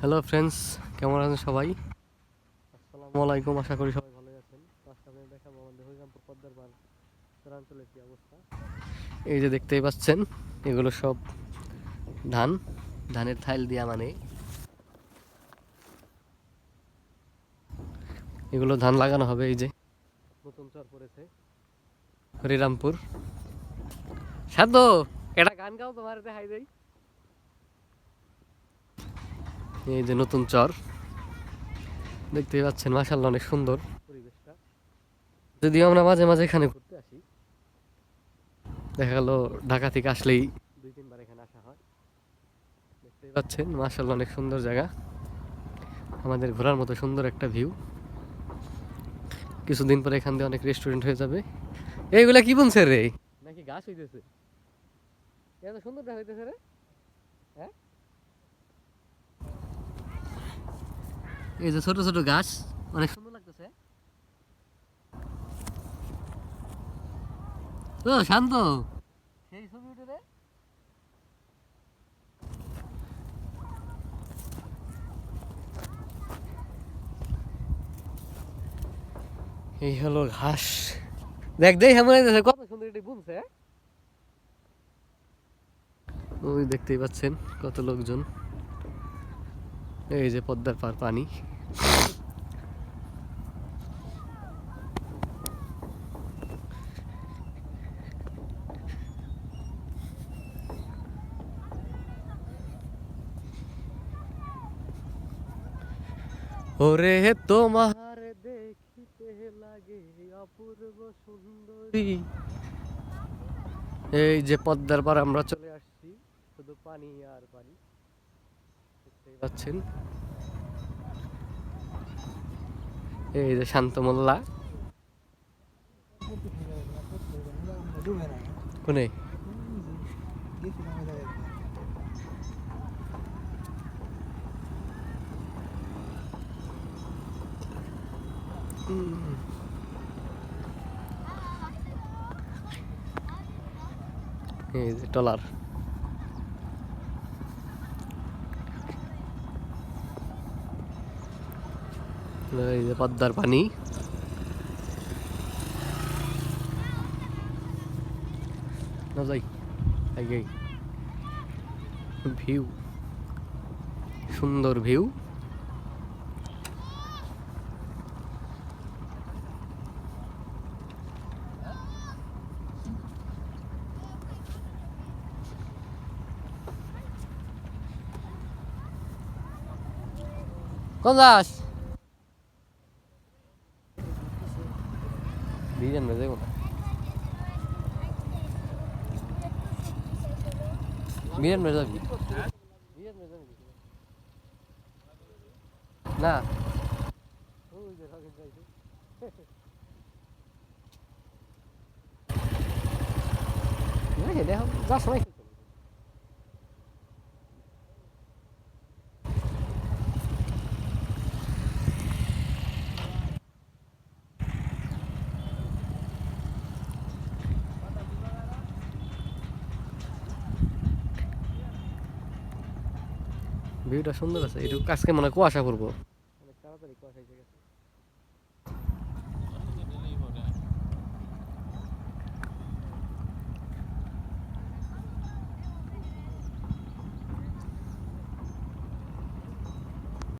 Hello friends কেমন আছেন সবাই? আসসালামু আলাইকুম। আশা করি সবাই ভালো আছেন। আজকে দেখাবো আমাদের হরিরামপুর পদ্মার চরাঞ্চলের কি অবস্থা। এই যে দেখতেই পাচ্ছেন, এগুলো সব ধান, ধানের থাইল দিয়া মানে। এগুলো ধান লাগানো হবে, এই যে। নতুন চর পড়েছে। হরিরামপুর। সাধ্য এটা গান গাও তোমার, দেখাই দেই। এই যে নতুন চর, দেখতেই পাচ্ছেন মাসাল্লাহ অনেক সুন্দর পরিবেশটা। যদিও আমরা মাঝে মাঝে এখানে ঘুরতে আসি, দেখা গেল ঢাকা থেকে আসলেই দুই তিনবার এখানে আসা হয়। দেখতেই পাচ্ছেন মাসাল্লাহ অনেক সুন্দর জায়গা। আমাদের ঘোরার মতো সুন্দর একটা ভিউ। কিছুদিন পরে এখান দিয়ে অনেক রেস্টুরেন্ট হয়ে যাবে। এইগুলা কি বলছে রে? নাকি গাছ হইতেছে? এত সুন্দর দেখা হইতেছে রে। হ্যাঁ? এই যে ছোট ছোট গাছ অনেক সুন্দর লাগতেছে। ও শান্ত। সেই ছবি উঠে রে এই হলো ঘাস। দেখ দেখ হইতেছে কত সুন্দর এটি বুনছে। ওই দেখতেই পাচ্ছেন কত লোকজন। এই যে পদ্মার পার পানি। ওরে তোমার দেখিতে লাগে অপূর্ব সুন্দরী। এই যে পদ্মার পার আমরা চলে আসছি, শুধু পানি আর পানি। পাচ্ছেন। এই যে শান্ত মোল্লা। কোনে? এই যে টলার। এই যে পদ্মার পানি। না যাই আগে। ভিউ সুন্দর ভিউ। কোন যাস? যাবি না ওই যে রাখেন যাইছে না হে দেখো যা সময় ভিউটা সুন্দর আছে একটু আজকে মনে কুয়াশা করব তাড়াতাড়ি কুয়াশা এসে গেছে।